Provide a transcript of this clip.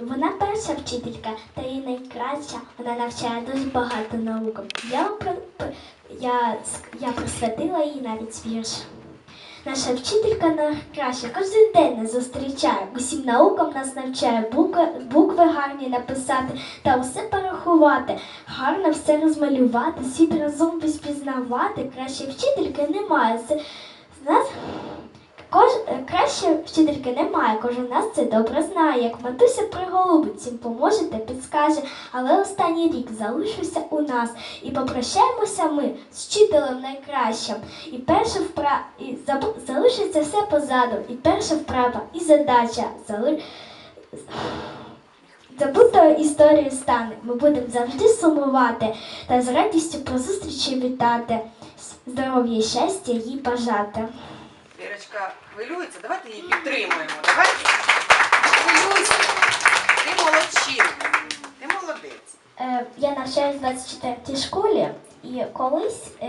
Вона перша вчителька та і найкраща. Вона навчає дуже багато наукам. Я, я, я присвятила їй навіть вірш. Наша вчителька найкраща, кожен день нас зустрічає, усім наукам нас навчає, букви, букви гарні написати та усе порахувати, гарно все розмалювати, світ разом пізнавати. Краще вчительки немає. Це, нас Е, Краще вчительки немає, кожен нас це добре знає. Як матуся приголубить, всім поможе та підскаже. Але останній рік залишився у нас. І попрощаємося ми з вчителем найкращим. І перша вправа, і забу... залишиться все позаду. І перша вправа, і задача зали... Забутою історією стане. Ми будемо завжди сумувати та з радістю про зустрічі вітати. Здоров'я щастя їй бажати. Вірочка хвилюється, давайте її підтримуємо. Давай. Хвилюйся. Ти молодчинка. Ти молодець. Е, я навчаюсь в 24 школі, і колись е,